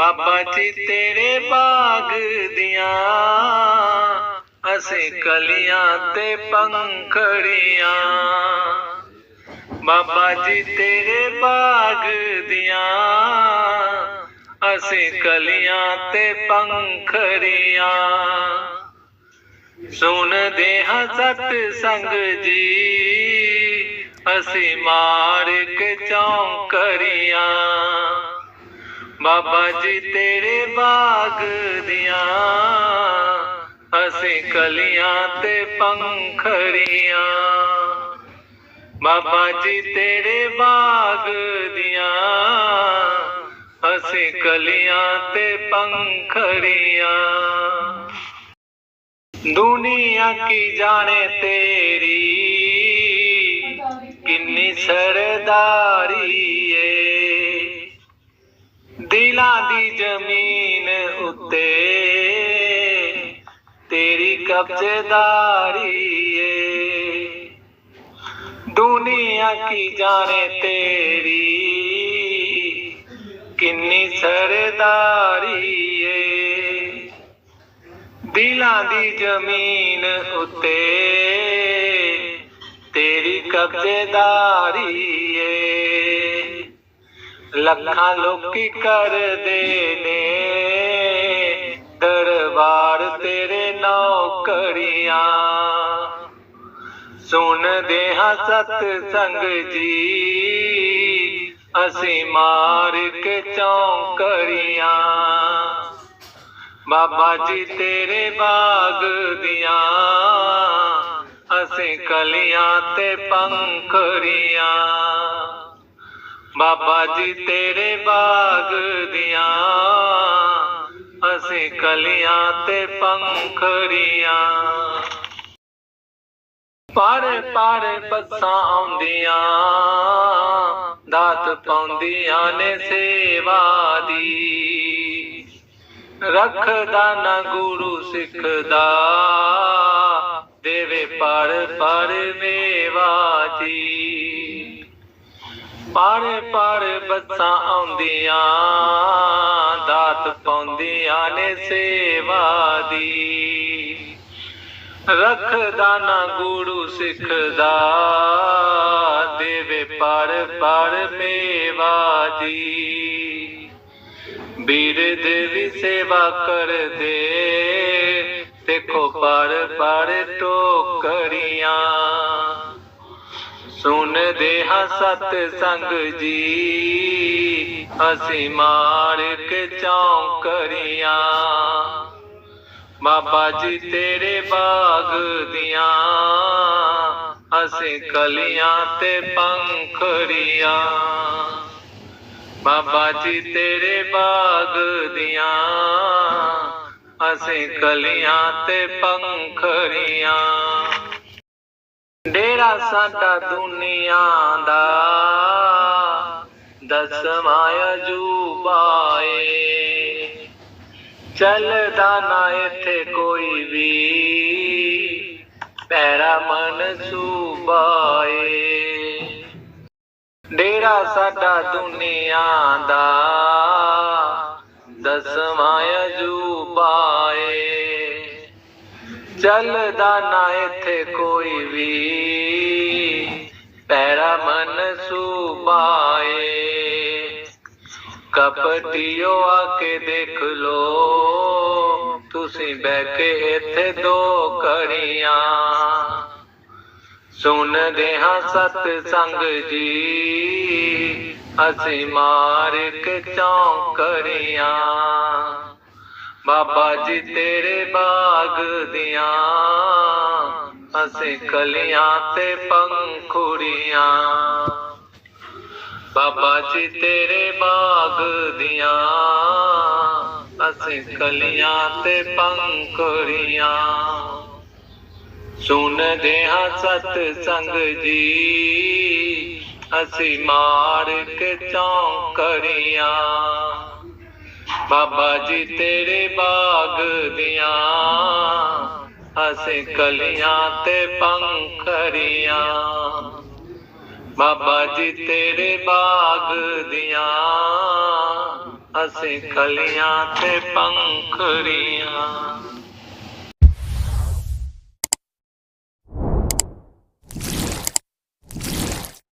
ਬਾਬਾ ਜੀ ਤੇਰੇ ਬਾਗ ਦੀਆਂ, ਅਸੀਂ ਕਲੀਆਂ ਤੇ ਪੰਖੜੀਆਂ। ਬਾਬਾ ਜੀ ਤੇਰੇ ਬਾਗ ਦੀਆਂ, ਅਸੀਂ ਕਲੀਆਂ ਤੇ ਪੰਖੜੀਆਂ। ਸੁਣਦੇ ਹਾਂ ਸਤ ਸੰਗ ਜੀ, ਅਸੀਂ ਮਾਰ ਕੇ ਚੌਂਕਰੀਆਂ। ਬਾਬਾ ਜੀ ਤੇਰੇ ਬਾਗ ਦੀਆਂ ਅਸੀਂ ਕਲੀਆਂ ਤੇ ਪੰਖੜੀਆਂ। ਬਾਬਾ ਜੀ ਤੇਰੇ ਬਾਗ ਦੀਆਂ ਅਸੀਂ ਕਲੀਆਂ ਤੇ ਪੰਖੜੀਆਂ। ਦੁਨੀਆ ਕੀ ਜਾਣੇ ਤੇਰੀ, ਕਿੰਨੀ ਸਰਦਾਰੀ। ਦੀ ਜ਼ਮੀਨ ਉੱਤੇ ਤੇਰੀ ਕਬਜ਼ੇਦਾਰੀ ਏ ਦੁਨੀਆ ਕੀ ਜਾਣੇ ਤੇਰੀ ਕਿੰਨੀ ਸਰਦਾਰੀ ਏ ਦਿਲਾਂ ਦੀ ਜ਼ਮੀਨ ਉੱਤੇ ਤੇਰੀ ਕਬਜ਼ੇਦਾਰੀ ਏ ਲੱਖਾਂ ਲੋਕੀ ਕਰਦੇ ਨੇ ਦਰਬਾਰ ਤੇਰੇ ਨੌਕਰੀਆਂ। ਸੁਣਦੇ ਹਾਂ ਸਤ ਸੰਗ ਜੀ। ਅਸੀਂ ਮਾਰ ਕੇ ਚੌਂਕਰੀਆਂ। ਬਾਬਾ ਜੀ ਤੇਰੇ ਬਾਗ ਦੀਆਂ। ਅਸੀਂ ਕਲੀਆਂ ਤੇ ਪੰਖੜੀਆਂ ਬਾਬਾ ਜੀ ਤੇਰੇ ਬਾਗ ਦੀਆਂ। ਅਸੀਂ ਕਲੀਆਂ ਤੇ ਪੰਖੜੀਆਂ ਪਰ ਪਰ ਬੱਸਾਂ ਆਉਂਦੀਆਂ, ਦਾਤ ਪਾਉਂਦੀਆਂ ਨੇ ਸੇਵਾ ਦੀ। ਰੱਖਦਾ ਨਾ ਗੁਰੂ ਸਿੱਖ ਦਾ, ਦੇਵੇ ਪਰ ਪਰ ਮੇਵਾ ਜੀ। ਪਰ ਪਰ ਬੱਸਾਂ ਆਉਂਦੀਆਂ, ਦਾਤ ਪਾਉਂਦੀਆਂ ਨੇ ਸੇਵਾ ਦੀ। ਰੱਖਦਾ ਨਾ ਗੁਰੂ ਸਿੱਖਦਾ ਦੇਵੇ ਪਰ ਪਰ ਮੇਵਾ ਜੀ। ਵੀਰ ਦੇਵੀ ਸੇਵਾ ਕਰਦੇ, ਦੇਖੋ ਪਰ ਪਰ ਟੋਕਰੀਆਂ। ਸੁਣਦੇ ਹਾਂ ਸਤ ਸੰਗ ਜੀ। ਅਸੀਂ ਮਾਰ ਕੇ ਚੌਂਕਰੀਆਂ ਬਾਬਾ ਜੀ ਤੇਰੇ ਬਾਗ ਦੀਆਂ। ਅਸੀਂ ਕਲੀਆਂ ਤੇ ਪੰਖੜੀਆਂ ਬਾਬਾ ਜੀ ਤੇਰੇ ਬਾਗ ਦੀਆਂ। ਅਸੀਂ ਕਲੀਆਂ ਤੇ ਪੰਖੜੀਆਂ ਡੇਰਾ ਸਾਡਾ ਦੁਨੀਆ ਦਾ। ਦਸਵਾਂ ਅਜੂਬਾ ਏ ਚੱਲਦਾ ਨਾ ਇੱਥੇ ਕੋਈ ਵੀ। ਪੈਰਾ ਮਨ ਏ ਡੇਰਾ ਸਾਡਾ ਦੁਨੀਆ ਦਾ। ਦਸਵਾਂ ਅਜੂਬਾ ਏ ਚੱਲਦਾ ਨਾ ਇੱਥੇ ਕੋਈ ਵੀ ਪੈਰਾ ਮਨ ਏ ਕਪਟਿਓ ਆ ਕੇ ਦੇਖ ਲੋ ਤੁਸੀਂ ਬਹਿ ਕੇ ਇੱਥੇ ਦੋ ਕੜੀਆਂ ਸੁਣਦੇ ਹਾਂ ਸਤ ਸੰਗ ਜੀ ਅਸੀਂ ਮਾਰ ਕੇ ਚੌਂਕਰੀਆਂ ਬਾਬਾ ਜੀ ਤੇਰੇ ਬਾਗ ਦੀਆਂ, ਅਸੀਂ ਕਲੀਆਂ ਤੇ ਪੰਖੁੜੀਆਂ। ਬਾਬਾ ਜੀ ਤੇਰੇ ਬਾਗ ਦੀਆਂ, ਅਸੀਂ ਕਲੀਆਂ ਤੇ ਪੰਖੜੀਆਂ। ਸੁਣਦੇ ਹਾਂ ਸਤ ਸੰਗ ਜੀ, ਅਸੀਂ ਮਾਰ ਕੇ ਚੌਂਕੜੀਆਂ ਬਾਬਾ ਜੀ ਤੇਰੇ ਬਾਗ ਦੀਆਂ, ਅਸੀਂ ਕਲੀਆਂ ਤੇ ਪੰਖੜੀਆਂ ਬਾਬਾ ਜੀ ਤੇਰੇ ਬਾਗ ਦੀਆਂ, ਅਸੀਂ ਕਲੀਆਂ ਤੇ ਪੰਖੜੀਆਂ